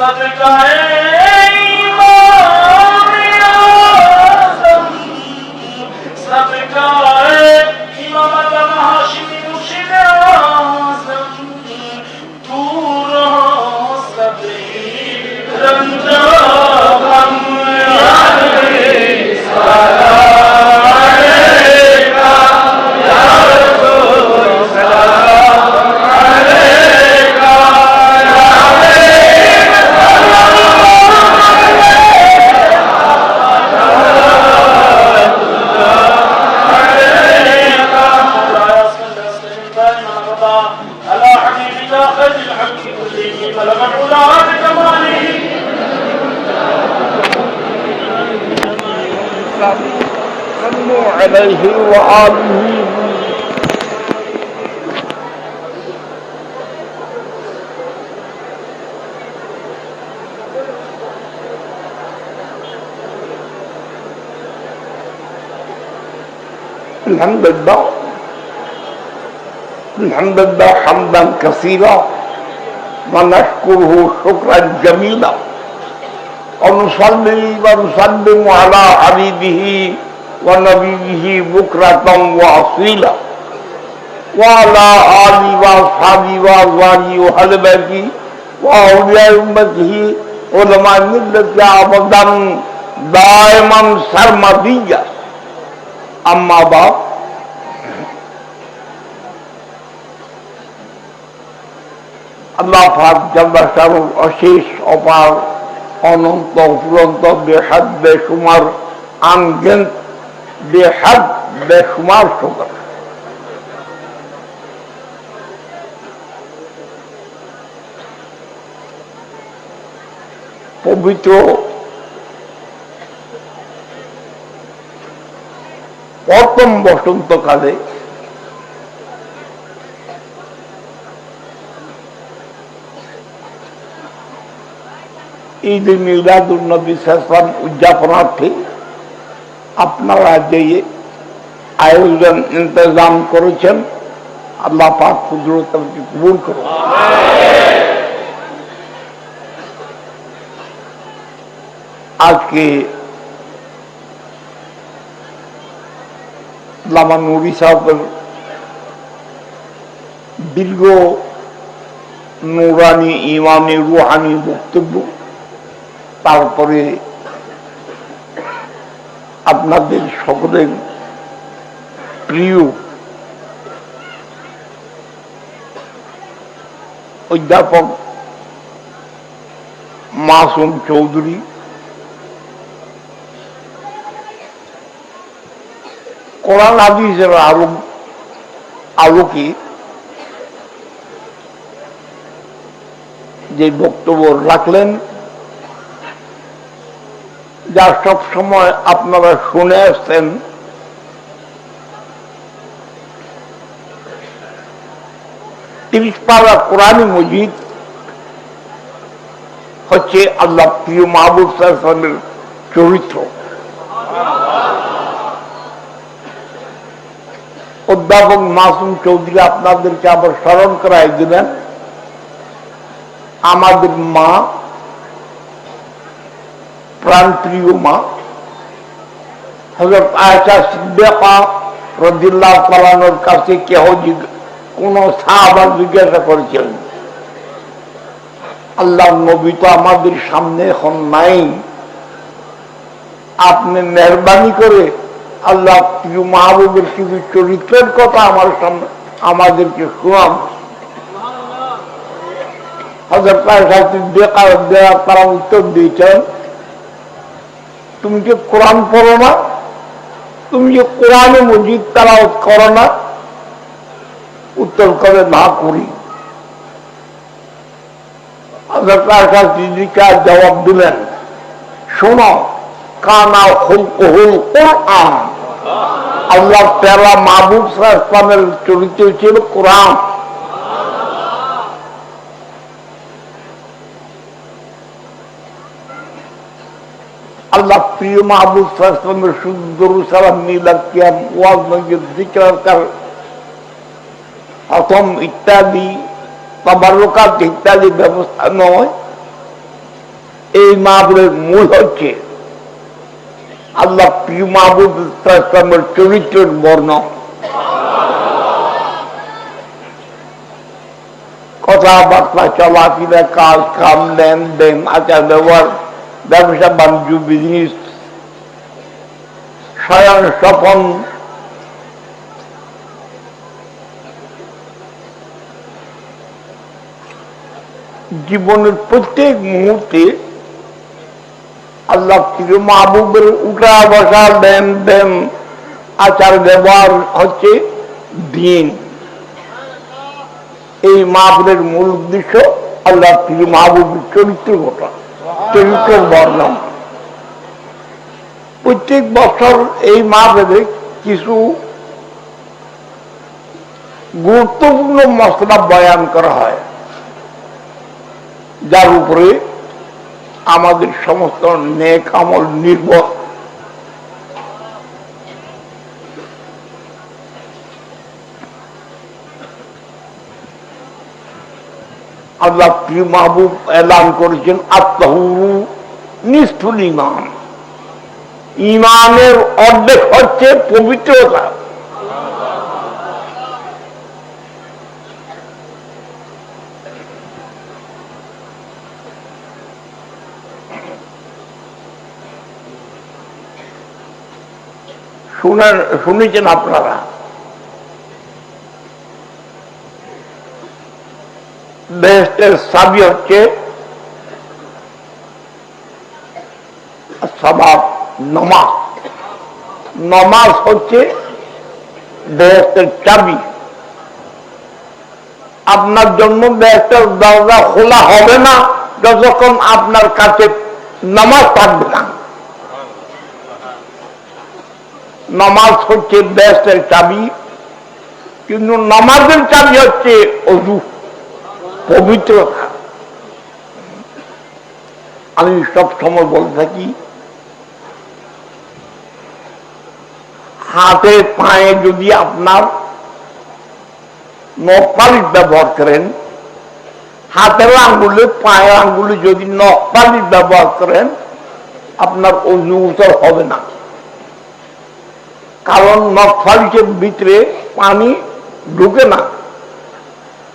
सदका है। الحمد لله. الحمد لله حمدا كثيرا. ونشكره شكرا جميلا. ونصلي ونسلم على حبيبه ونبيه بكرة وأصيلا وعلى آله وأصحابه وأزواجه وأهل بيته وأولياء أمته علماء ملة أبدا دائما سرمديا أما بعد আল্লাহ পাক জল্লাহর অশেষ অপার অনন্ত অফুরন্ত বেহাদ বেসুমার আনগেন বেহাদ বেসুমার সুন্দর। পবিত্র প্রথম বসন্তকালে ঈদ মিলাদুল নবী সালাম উদযাপনার্থে আপনারা যে আয়োজন ইন্তজাম করেছেন আল্লাহ পাক কুদরত কবুল করুন আজকে লামা নুরি সাহেবের দীর্ঘ নুরানি ইমানি রুহানি বক্তব্য তারপরে আপনাদের সকলের প্রিয় অধ্যাপক মাসুম চৌধুরী কোরআন হাদিসের আলোক আলোকে যে বক্তব্য রাখলেন যা সব সময় আপনারা শুনে আসছেন তিরিশ পারা কোরআন মজিদ হচ্ছে আল্লাহ প্রিয় মাহবুব সাহেবের চরিত্র। অধ্যাপক মাসুম চৌধুরী আপনাদেরকে আবার স্মরণ করাই দিলেন আমাদের মা প্রাণপ্রিয় মা হজরত আয়সা সিদ্দিকা রদিল্লাহ পালানোর কাছে কেহ কোন সাহাবা জিজ্ঞাসা করেছিলেন আল্লাহ নবী তো আমাদের সামনে এখন নাই। আপনি মেহরবানি করে আল্লাহ প্রিয় মাহবুবের কিছু চরিত্রের কথা আমার সামনে, আমাদেরকে শোনান। হজরত আয়েশা সিদ্দিকা রাদিয়াল্লাহু তারা উত্তর দিয়েছেন তুমি যে কোরআন পড়ো না, তুমি যে কোরআনে মজিদ তালাওয়াত করো না, উত্তর করে না করি। হজরত আয়েশা সিদ্দিকা জবাব দিলেন, শোনো, কানা হুল কোরআন। আল্লাহ তেলা মাহবুব সাহা ইসলামের চরিত্র ছিল কোরআন আল্লাহ প্রিয় মাহবুব সাহসলামের সুন্দর সালাম মিলাদ কিয়াম ওয়াজ মসজিদ জিকর কার প্রথম ইত্যাদি ব্যবস্থা নয়। এই মাহবুবের মূল হচ্ছে আল্লাহ প্রিয় মাহবুব সাহসলামের চরিত্রের বর্ণ কথাবার্তা, চলাফেরা, কাজ, কাম দেন দেন আচার ব্যবহার ব্যবসা বাণিজ্য বিজনেস শয়ন স্বপন। জীবনের প্রত্যেক মুহূর্তে আল্লাহ প্রিয় মাহবুবের উঠা বসা দেন দেন আচার ব্যবহার হচ্ছে দিন। এই মাহবুবের মূল উদ্দেশ্য আল্লাহ প্রিয় মাহবুবের চরিত্র ঘটা চরিত্রের বর্ণন। প্রত্যেক বছর এই মাহবেদে কিছু গুরুত্বপূর্ণ মশলা বয়ান করা হয়। যার উপরে আমাদের সমস্ত নেক আমল নির্ভর। আল্লাহ প্রিয় মাহবুব এলান করেছেন আত্মাহুরু নিষ্ঠুল ইমান ইমানের অর্ধেক হচ্ছে পবিত্রতা। শুনে শুনেছেন আপনারা? বেহেস্টের সাবি হচ্ছে সবাব। নমাজ। নমাজ হচ্ছে বেহেস্টের চাবি। আপনার জন্য বেহেস্টের দরজা খোলা হবে না যতক্ষণ আপনার কাছে নামাজ থাকবে না। নামাজ হচ্ছে বেহেস্টের চাবি, কিন্তু নামাজের চাবি হচ্ছে অজু, পবিত্রতা। আমি সব সময় বলে থাকি হাতে পায়ে যদি আপনার নখ পালিশ ব্যবহার করেন, হাতের আঙ্গুলে, পায়ের আঙ্গুলে যদি নখ পালিশ ব্যবহার করেন, আপনার অজু উত্তর হবে না। কারণ নখ পালিশের ভিতরে পানি ঢুকে না।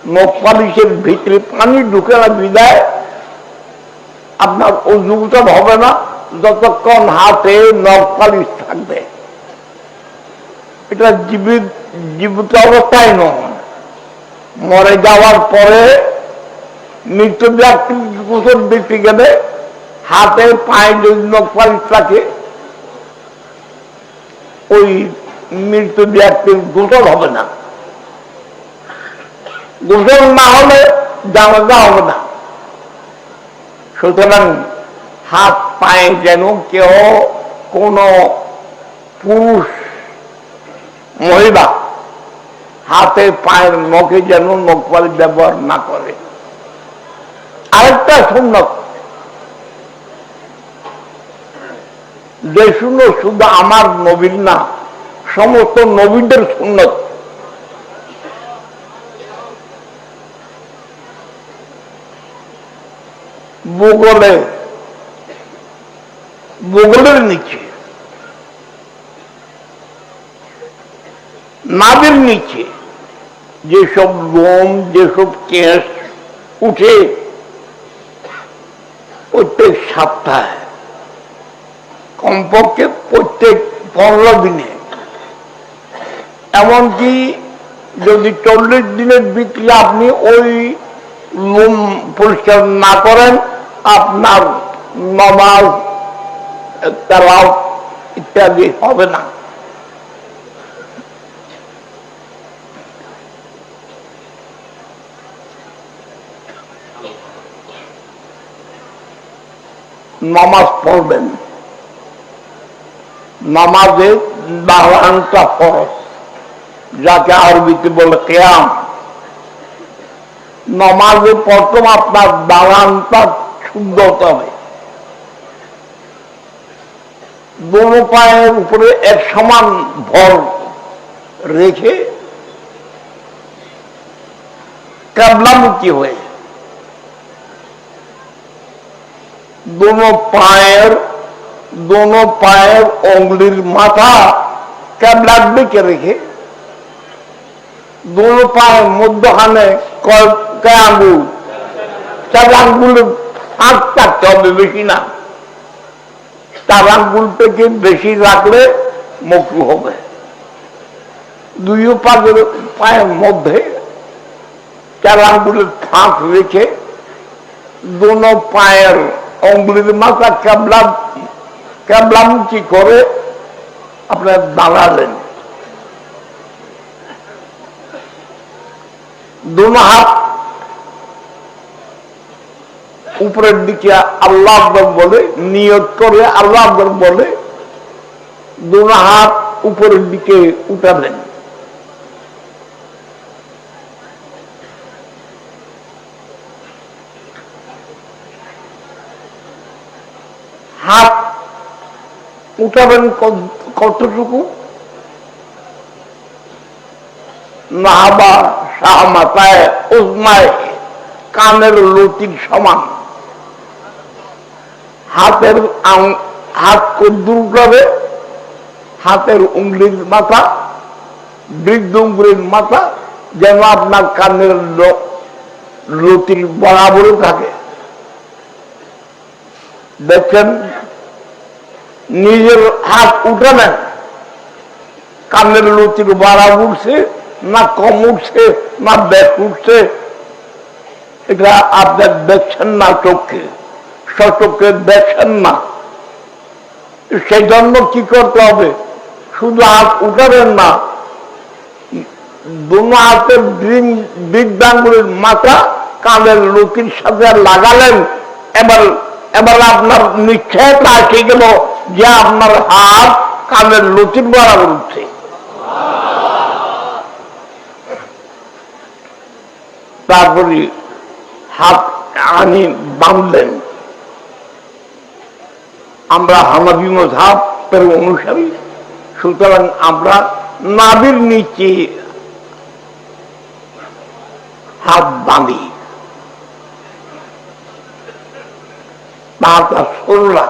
নখ পালিশের ভিতরে পানি ঢুকে না বিদায় আপনার অজুগুটা হবে না। যতক্ষণ হাতে নখ পালিশ থাকবে। এটা জীবিত জীবিত অবস্থায় নয়। মরে যাওয়ার পরে মৃত্যু গোসল দিতে গেলে হাতে পায়ে যদি পালিশ থাকে, ওই মৃত্যু ব্যক্তির গোসল হবে না। গোসল না হলে জানাজা হবে না। সুতরাং হাত, পায়ে যেন কেউ কোন পুরুষ মহিলা হাতে পায়ের নখে যেন নখপালি ব্যবহার না করে। আরেকটা সুন্নত, যে শুনো, শুধু আমার নবীন না, সমস্ত নবীনদের সুন্নত। ভূগোলে বগলের নিচে। নাদের নিচে যেসব লোম যেসব কেস উঠে প্রত্যেক সপ্তাহে, কমপক্ষে প্রত্যেক পনেরো দিনে। এমনকি যদি চল্লিশ দিনের ভিতরে আপনি ওই লোম পরিষ্কার না করেন, আপনার নমাজ তেলাও ইত্যাদি হবে না। নামাজ পড়বেন। নামাজে দাঁড়ানটা ফরজ যাকে আরবিতে বলে কেয়াম। নমাজে প্রথম আপনার দাঁড়ানটা শুদ্ধ হতে হবে। দোনো পায়ের উপরে এক সমান ভর রেখে কাবলামুখী হয়ে দোনো পায়ের দোনো পায়ের অঙ্গলির মাথা ক্যাবলার দিকে রেখে? দোনো পায়ের মধ্যখানে কয়েকটা আঙ্গুল? চার আঙ্গুল ফাঁক থাকতে হবে বেশি না। চার আঙ্গুল থেকে বেশি রাখলে মকরু হবে। দুই পায়ের পায়ের মধ্যে চার আঙ্গুলের ফাঁক রেখে দোনো পায়ের অঙ্গুলির মাথা ক্যাবলা কি করে? আপনার দাঁড়ালেন দোনো হাত উপরের দিকে আল্লাহ আকবর বলে, নিয়ত করে আল্লাহ আকবর বলে দোনো হাত উপরের দিকে উঠালেন। হাত উঠাবেন কতটুকু? কানের লতির সমান। হাতের হাত কদ্দুর উঠাবে, হাতের উঙ্গলির মাথা, বৃদ্ধ উঙ্গলির মাথা যেন আপনার কানের লতির বরাবরও থাকে। দেখছেন নিজের হাত উঠাবেন কানের লতির বাড়া উঠছে, না কম উঠছে, না ব্যাগ উঠছে। এটা আপনার দেখছেন না চোখে সচক্ষে দেখছেন না। সেই জন্য কি করতে হবে? শুধু হাত উঠাবেন না। দুনো হাতের বৃদ্ধাঙ্গুলির মাথা কানের লতির সাথে লাগালেন, এবার এবার আপনার নিশ্চয়তা আসে গেল। যে আপনার হাত কানের লতির বরাবর উঠছে তারপরে হাত আনি বাঁধলেন। আমরা হামাবি মধাবের অনুসারী। সুতরাং আমরা নাবির নিচে হাত বাঁধি। তাহাটা সরলা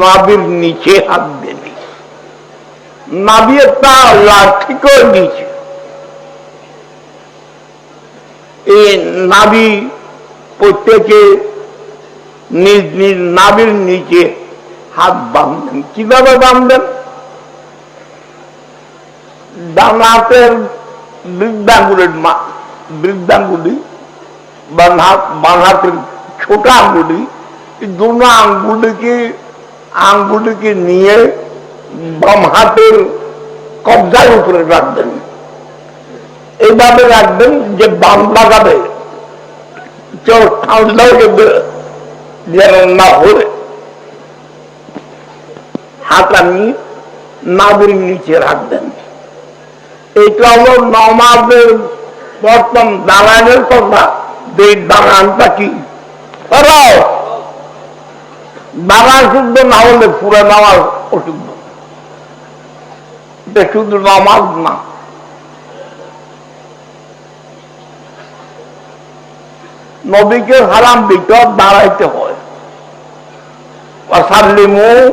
নাবির নিচে হাত দেবে। নাবি একটা লাঠি করে নিচে। এই নাবি প্রত্যেকে নিজ নিজ নাবির নিচে হাত বাঁধবেন কীভাবে বাঁধবেন ডান হাতের বৃদ্ধাঙ্গুলের বৃদ্ধাঙ্গুলি বাম হাতের ছোট আঙ্গুলি দুটো আঙ্গুলিকে আঙ্গুলিকে নিয়ে বাম হাতের কবজার উপরে রাখবেন। এইভাবে রাখবেন যে বাম লাগাবে চোখ ঠান্ডা না হলে হাত আমি নাবির নিচে রাখবেন। এটা হলো নমাজের প্রথম দাঁড়ানোর কথা। এই দাঁড়ানটা কি? শুদ্ধ না হলে পুরো নামাজ অশুদ্ধ নামাজ না। নবীকে হারাম ভিতর দাঁড়াইতে হয়। অসাল্লিমু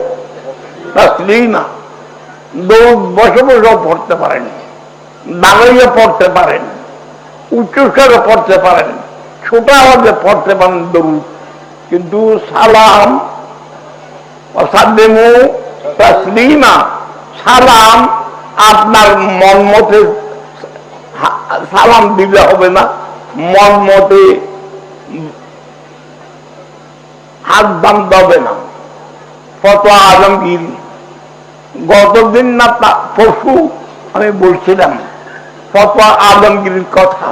তাসলিমা। দৌড় বসে বসেও পড়তে পারেন। দাঁড়িয়ে পড়তে পারেন। উচ্চস্বরে পড়তে পারেন। ছোট আওয়াজে পড়তে পারেন দৌড় কিন্তু সালাম অসাল্লিমু তাসলিমা। সালাম আপনার মন মতে সালাম দিলে হবে না। মন মতে হাত দাম দেবে না। ফতোয়া আলমগীর গতদিন না পরশু আমি বলছিলাম, ফতোয়া আলমগীরির কথা।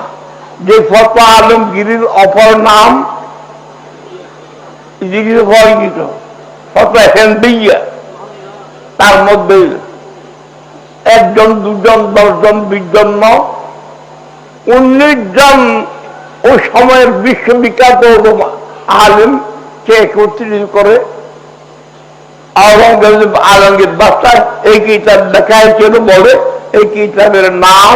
যে ফতোয়া আলমগীরির অপর নাম জিজ্ঞেস তার মধ্যে একজন দুজন দশজন বিশ জন নয়, উনিশ জন ওই সময়ের বিশ্ববিখ্যাত আলিম কে একত্রিত করে আওরঙ্গজেব আলমগীর বাদশাহ এই কিতাব দেখায় ছিল বলে এই কিতাবের নাম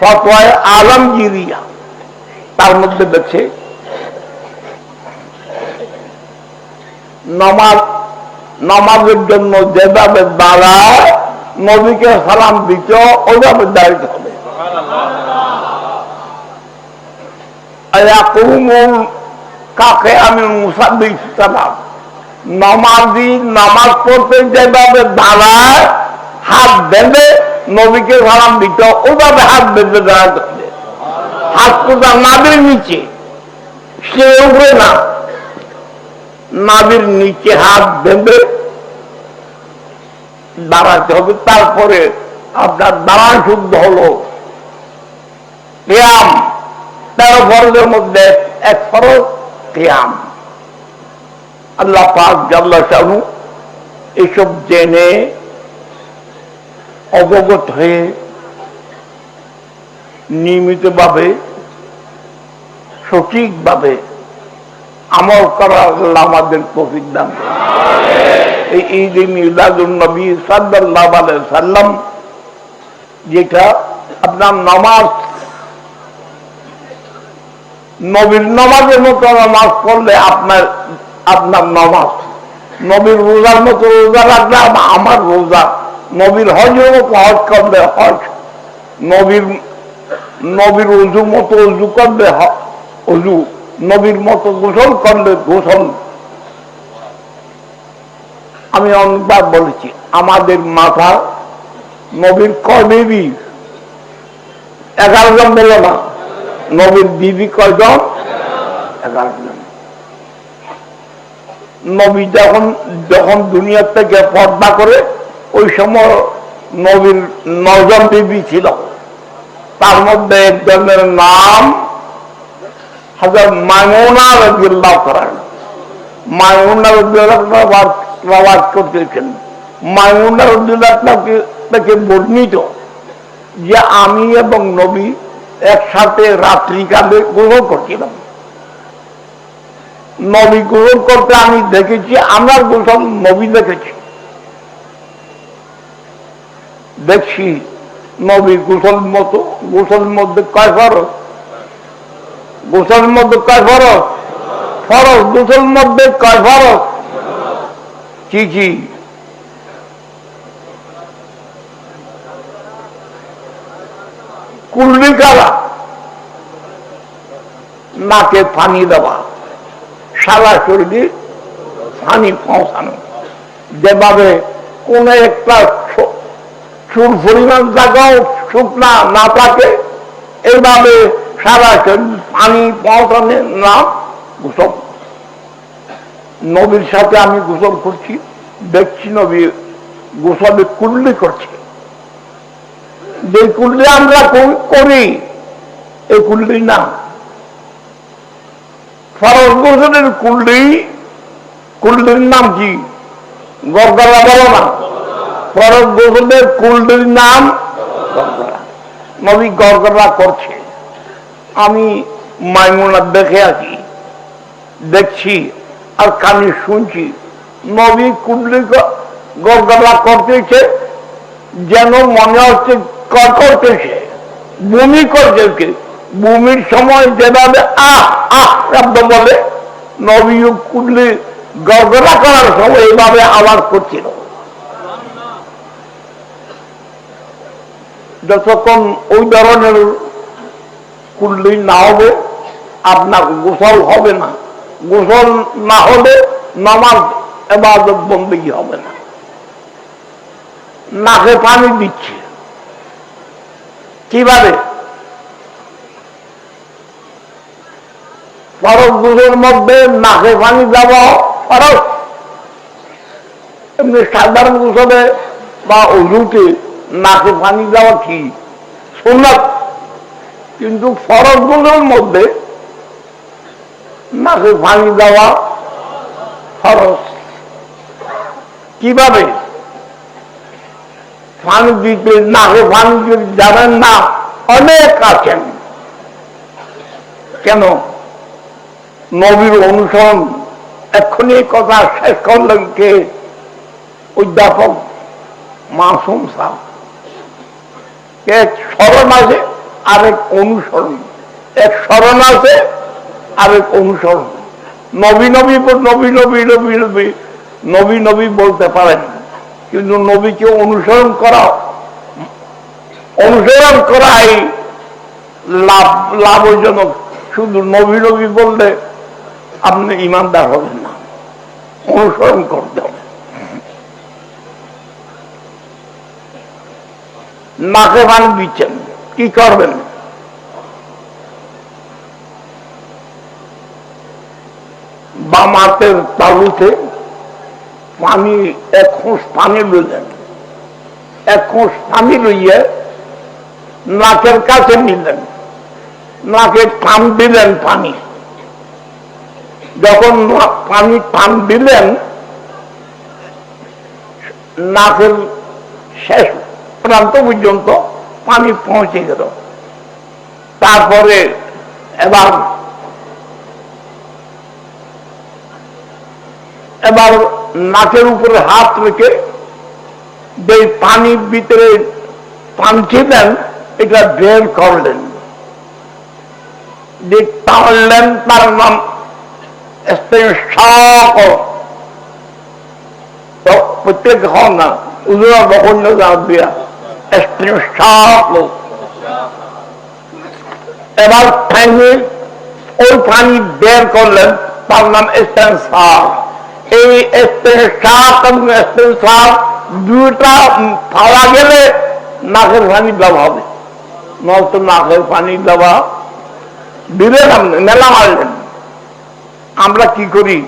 ফতোয়ায় আলমগিরিয়া তার মধ্যে দেখছে নমাজ, নমাজের জন্য যেভাবে দাঁড়ায়, নবীকে সালাম দিত, ওইভাবে দাঁড়িয়ে হবে। কাকে আমি মুসাদ্দি সালাম? নমাজি নামাজ পড়তে যেভাবে দাঁড়ায়, হাত বেঁধে নবীকে সালাম দিত, ওইভাবে হাত বেঁধে দাঁড়াতে হবে। হাত কোথা? নাবির নিচে। সে উপরে না। নাবির নিচে হাত বেঁধে দাঁড়াতে হবে। তারপরে আপনার দাঁড়ান শুদ্ধ হলো। ক্যাম। তেরো ফরজের মধ্যে এক ফরজ, ক্যাম। আল্লাহ পাক জাল্লা শাহু এসব জেনে অবগত হয়ে নিয়মিতভাবে সঠিকভাবে আমল করা আল্লাহ আমাদের তৌফিক দান এই ঈদ মিলাদুল নবী আলাইহি সাল্লাম যেটা আপনার নামাজ, নবীর নামাজের মতো নামাজ পড়লে আপনার আপনার নামাজ, নবীর রোজার মতো রোজা রাখলে আমার রোজা, নবীর হজের মতো হজ করলে হজ, নবীর নবীর অজু মতো অজু করলে অজু। নবীর মতো গোসল করলে গোসল। আমি অনেকবার বলেছি, আমাদের মাথা নবীর কয় বিবি এগারো জন বলো না। নবীর বিবি কয়জন? এগারো জন। নবী যখন যখন দুনিয়ার থেকে পর্দা করে, ওই সময় নবীর নজন বিবি ছিল। তার মধ্যে একজনের নাম হাজার করতেছেন। বর্ণিত যে আমি এবং নবী একসাথে রাত্রিকালে গোসল করছিলাম। নবী গোসল করতে আমি দেখেছি, আমার গোসল নবী দেখেছি। দেখছি নবী গোসল মতো, গোসল মধ্যে কয় ফরজ গোসল মধ্যে কয় ফরজ? ফরজ। গোসল মধ্যে কয় ফরজ? কি কি? কুল্লি কারা নাকে পানি দেওয়া। সারা শরীরে পানি পৌঁছানো। যেভাবে কোন একটা চুল পরিমাণ জায়গাও শুকনা না থাকে, এইভাবে সারা পানি পৌঁছানোর নাম গোসল। নবীর সাথে আমি গোসল করছি, দেখছি নবী গোসলে কুল্লি করছে। যে কুল্লি আমরা করি- এই কুল্লি না। ফরজ গোসলের কুল্লি, কুল্লির নাম কি? গরগরা বলো না। ফরজ গোসলের কুল্লির নাম গরগরা নবী গরগরা করছে। আমি মাইমুনা দেখে আছি দেখছি আর কানে শুনছি নবী কুল্লি গরগরা করতেছে, যেন মনে হচ্ছে করতেছে। বমি করতেছে বমির সময় যেভাবে আহ আহ শব্দ বলে নবী কুল্লি গড়গড়া করার সময় এইভাবে আওয়াজ করছিল। যতক্ষণ ওই ধরনের কুল্লি না হবে আপনার গোসল হবে না। গোসল না হলে নামাজ এবাদত বন্দী হবে না। নাকে পানি দিচ্ছে। কীভাবে? ফরজ দুধের মধ্যে নাকে পানি দেওয়া ফরজ। এমনি সাধারণ গোসলে বা অজুতে নাকে পানি দেওয়া কি? সুন্নত। কিন্তু ফরজগুলোর মধ্যে নাকে পানি দেওয়া ফরজ। কীভাবে? পানি দিতে, নাকে পানি দিতে জানেন না, অনেক আছেন। কেন? নবীর অনুসরণ এক্ষুনি কথা শেষ করলেন কে? অধ্যাপক মাসুম সাহ স্মরণ আছে আরেক অনুসরণ। এক স্মরণ আছে, আরেক অনুসরণ। নবী নবী নবী নবী নবী নবী নবী নবী বলতে পারেন কিন্তু নবীকে অনুসরণ করা, অনুসরণ করাই লাভ, লাভজনক। শুধু নবী নবী বললে আপনি ইমানদার হবেন না। অনুসরণ করতে হবে। নাকে পানি দিচ্ছেন। কি করবেন? বাম হাতের তালুতে পানি, এক খোঁস পানি লইলেন এক খোঁস পানি লইয়ে নাকের কাছে নিলেন। নাকে টান দিলেন পানি। যখন পানি টান দিলেন, নাকের শেষ প্রান্ত পর্যন্ত পানি পৌঁছে গেল। তারপরে এবার এবার নাকের উপরে হাত রেখে যে পানির ভিতরে টানছিলেন এটা বের করলেন। যে টানলেন তার নাম। প্রত্যেক হন না, উজরা বকন্য দিয়া ইস্তেনশাক। এবার ঠ্যাঙে ওই পানি বের করলেন, তার নাম ইস্তেনশাক। এই ইস্তেনশাক এবং দুটা গেলে নাকের পানি দেওয়া হবে নাকের পানি দেওয়া দিলেন আপনি মেলা মারলেন আমরা কি করি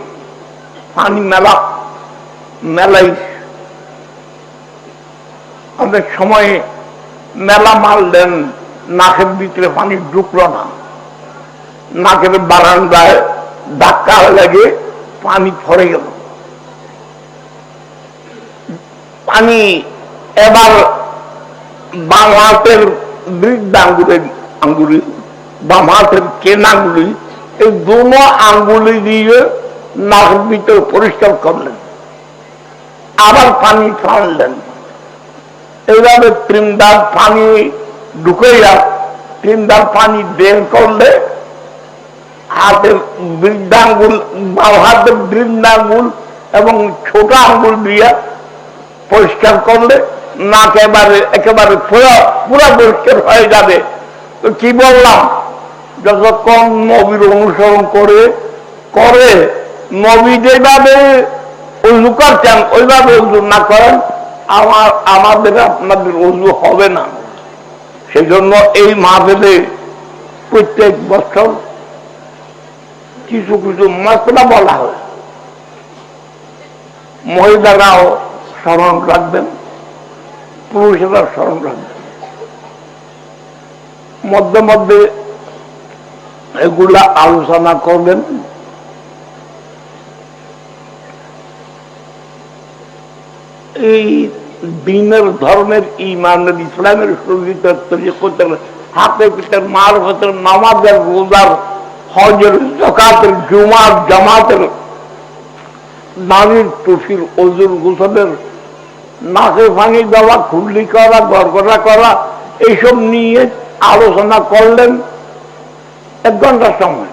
পানি মেলা, মেলাই অনেক সময় মেলা মারলেন নাকের ভিতরে পানি ঢুকলো না। নাকের বারান্দায় ধাক্কা লেগে, পানি পড়ে গেল। পানি এবার বাম হাতের বৃদ্ধ আঙ্গুলের, আঙ্গুলি বাম হাতের কেন আঙ্গুলি, এই দুনো আঙ্গুলি দিয়ে নাকের ভিতরে পরিষ্কার করলেন। আবার পানি টানলেন। এইভাবে তিনবার পানি ঢুকাইয়া তিনবার পানি বের করলে হাতের বৃদ্ধাঙ্গুল বাম হাতের বৃদ্ধাঙ্গুল এবং ছোট আঙ্গুল দিয়ে পরিষ্কার করলে নাক এবারে একেবারে পুরো পুরো পরিষ্কার হয়ে যাবে। তো কি বললাম? যতক্ষণ নবীর অনুসরণ করে করে নবী যেভাবে উজু করছেন ওইভাবে উজু না করেন আমার আমাদের আপনাদের উজু হবে না। সেই জন্য এই মাহফিলে প্রত্যেক বছর কিছু কিছু মাত্রা বলা হয়। মহিলারাও স্মরণ রাখবেন পুরুষেরা স্মরণ রাখবেন। মধ্যে মধ্যে এগুলা আলোচনা করবেন। এই দিনের ধর্মের ইমানের ইসলামের সুবিধা তৈরি করতে গেলে হাতে পিতের মার ভেতর নামাজের রোজার হজের জকাতের জুমার জামাতের নারীর টুফির অজুর গোসলের নাকে ভাঙি দেওয়া, খুল্লি করা, গড়গড়া করা, এইসব নিয়ে আলোচনা করলেন এক ঘণ্টার সময়।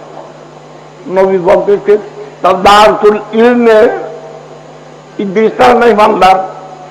নবী বলতেছে তদারতুল ইলমে ইদ্রিসা নাই বান্দার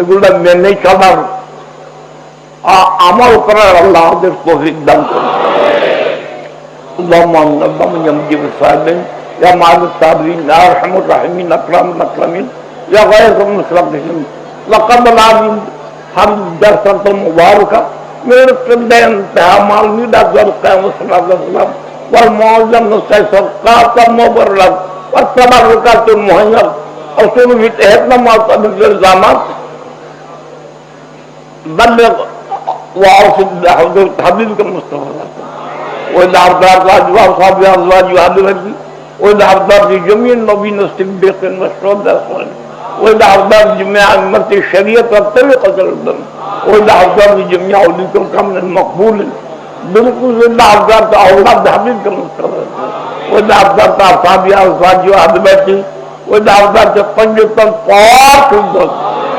এগুলা মেনে চলার আ- আমল করার আল্লাহ আমাদের তৌফিক দান করুন اللهم اللهم يمجد الصابرين يا معاذ الصابرين يا ارحم الراحمين اكرم الاكرمين يا غير المستقيم لقد العظيم هم درسة مباركة من القبلة انتهى معلومي دعوة القيام والصلاة والسلام والمعظم نستيسر قاطع مبرر والتبركات المهيب أصول في تهتنا ما طبق الزامات بلغ واعرف حبيبك المصطفى وإن عرضها أزواج وأصحابها أزواج وأبنائي وإن عرضها في جميع النبيين الصديق المشهود الأخوان وإن عرضها جميع أمة الشريعة والطريقة الأردن وإن عرضها جميع أولئك كمن المقبول. بالخصوص إن عرضها أولاد حبيبك المصطفى وإن عرضها أصحابها أزواج وأبنائي وإن عرضها في طيبة طاعة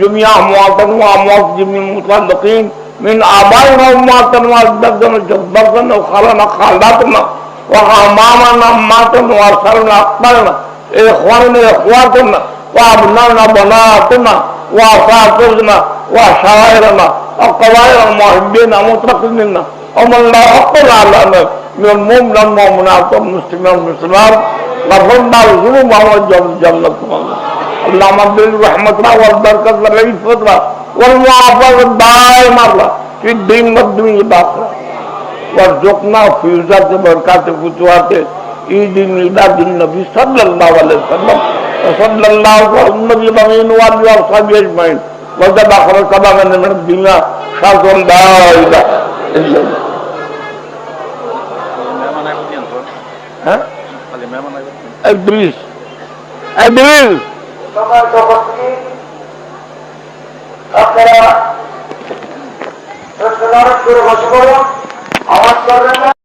جميع أمواتنا وأموات جميع المتعلقين من آبائنا وأمواتنا وأجدادنا جداتنا وخالنا خالاتنا وأمامنا أماتنا وأرسلنا أقبالنا إخواننا إخواتنا وأبنائنا بناتنا وأساتذتنا وشاعرنا وقبائل المحبين المتقدمين ومن لا أقل علينا. من المؤمن والمؤمنات والمسلمين والمسلمات غفرنا الذنوب وجل جلة الله اللهم بل رحمتنا والبركة والعفة والمعافاة الدائمة في الدين والدنيا الآخرة وارزقنا في ذات بركات فتوات عيد ميلاد النبي صلى الله عليه وسلم. وصلى الله على النبي الأمين أصحابه أجمعين. آخر من الدنيا. إلا الله. হ্যাঁ? ইদ্রিস ইদ্রিস আপনারা করে বসে পড়ুন। আওয়াজ করবেন না।